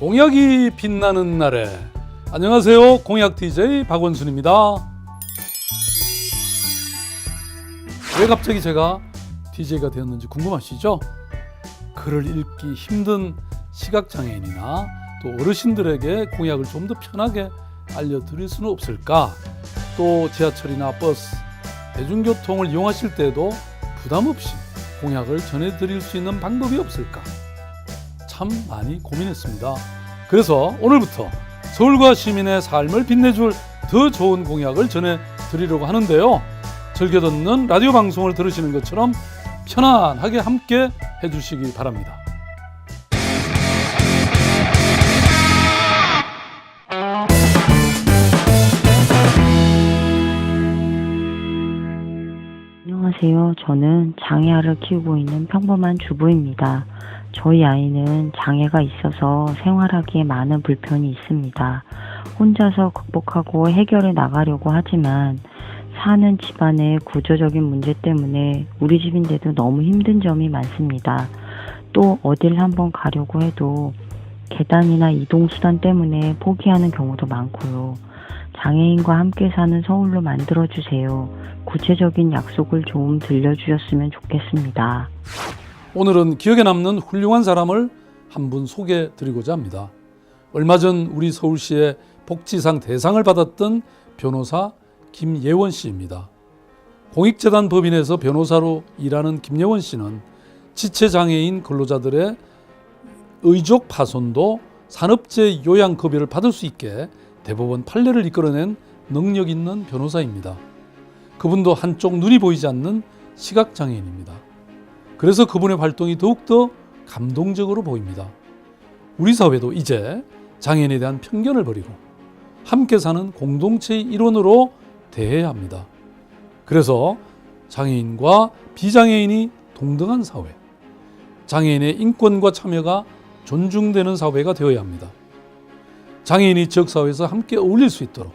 공약이 빛나는 날에 안녕하세요 공약 DJ 박원순입니다 왜 갑자기 제가 DJ가 되었는지 궁금하시죠? 글을 읽기 힘든 시각장애인이나 또 어르신들에게 공약을 좀 더 편하게 알려드릴 수는 없을까? 또 지하철이나 버스, 대중교통을 이용하실 때도 부담 없이 공약을 전해드릴 수 있는 방법이 없을까? 참 많이 고민했습니다. 그래서 오늘부터 서울과 시민의 삶을 빛내줄 더 좋은 공약을 전해드리려고 하는데요. 즐겨 듣는 라디오 방송을 들으시는 것처럼 편안하게 함께 해주시기 바랍니다. 안녕하세요. 저는 장애아를 키우고 있는 평범한 주부입니다. 저희 아이는 장애가 있어서 생활하기에 많은 불편이 있습니다. 혼자서 극복하고 해결해 나가려고 하지만 사는 집안의 구조적인 문제 때문에 우리 집인데도 너무 힘든 점이 많습니다. 또 어딜 한번 가려고 해도 계단이나 이동수단 때문에 포기하는 경우도 많고요. 장애인과 함께 사는 서울로 만들어주세요. 구체적인 약속을 좀 들려주셨으면 좋겠습니다. 오늘은 기억에 남는 훌륭한 사람을 한 분 소개해 드리고자 합니다. 얼마 전 우리 서울시의 복지상 대상을 받았던 변호사 김예원 씨입니다. 공익재단 법인에서 변호사로 일하는 김예원 씨는 지체장애인 근로자들의 의족 파손도 산업재 요양급여를 받을 수 있게 대법원 판례를 이끌어낸 능력 있는 변호사입니다. 그분도 한쪽 눈이 보이지 않는 시각장애인입니다. 그래서 그분의 활동이 더욱더 감동적으로 보입니다. 우리 사회도 이제 장애인에 대한 편견을 버리고 함께 사는 공동체의 일원으로 대해야 합니다. 그래서 장애인과 비장애인이 동등한 사회, 장애인의 인권과 참여가 존중되는 사회가 되어야 합니다. 장애인이 지역사회에서 함께 어울릴 수 있도록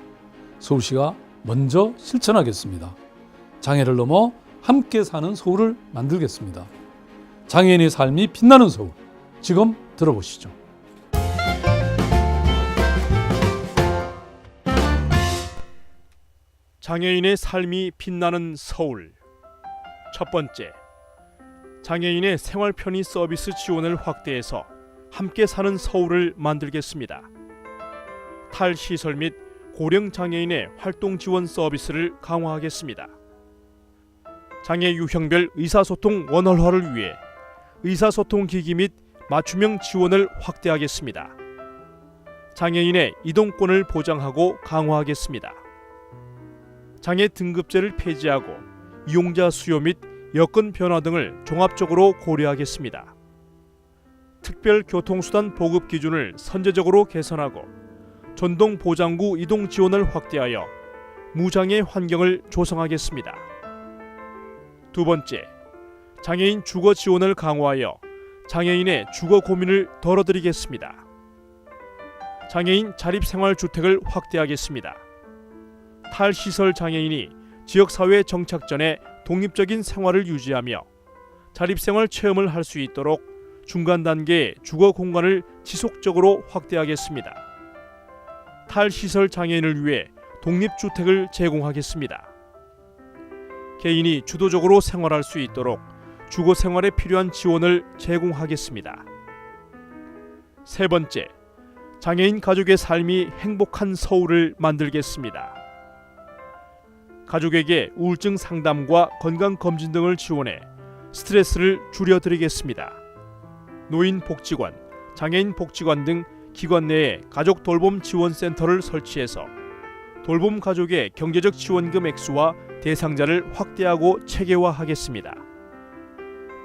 서울시가 먼저 실천하겠습니다. 장애를 넘어 함께 사는 서울을 만들겠습니다. 장애인의 삶이 빛나는 서울. 지금 들어보시죠. 장애인의 삶이 빛나는 서울. 첫 번째, 장애인의 생활 편의 서비스 지원을 확대해서 함께 사는 서울을 만들겠습니다. 탈시설 및 고령 장애인의 활동 지원 서비스를 강화하겠습니다. 장애 유형별 의사소통 원활화를 위해 의사소통 기기 및 맞춤형 지원을 확대하겠습니다. 장애인의 이동권을 보장하고 강화하겠습니다. 장애 등급제를 폐지하고 이용자 수요 및 여건 변화 등을 종합적으로 고려하겠습니다. 특별 교통수단 보급 기준을 선제적으로 개선하고 전동 보장구 이동 지원을 확대하여 무장애 환경을 조성하겠습니다. 두 번째, 장애인 주거 지원을 강화하여 장애인의 주거 고민을 덜어드리겠습니다. 장애인 자립생활주택을 확대하겠습니다. 탈시설 장애인이 지역사회 정착 전에 독립적인 생활을 유지하며 자립생활 체험을 할 수 있도록 중간 단계의 주거 공간을 지속적으로 확대하겠습니다. 탈시설 장애인을 위해 독립주택을 제공하겠습니다. 개인이 주도적으로 생활할 수 있도록 주거 생활에 필요한 지원을 제공하겠습니다. 세 번째, 장애인 가족의 삶이 행복한 서울을 만들겠습니다. 가족에게 우울증 상담과 건강 검진 등을 지원해 스트레스를 줄여드리겠습니다. 노인 복지관, 장애인 복지관 등 기관 내에 가족 돌봄 지원 센터를 설치해서 돌봄 가족의 경제적 지원금 액수와 대상자를 확대하고 체계화하겠습니다.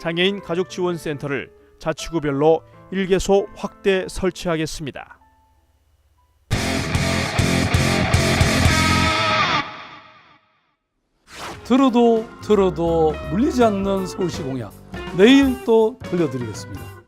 장애인 가족 지원 센터를 자치구별로 1개소 확대 설치하겠습니다. 들어도 들어도 물리지 않는 서울시 공약. 내일 또 들려드리겠습니다.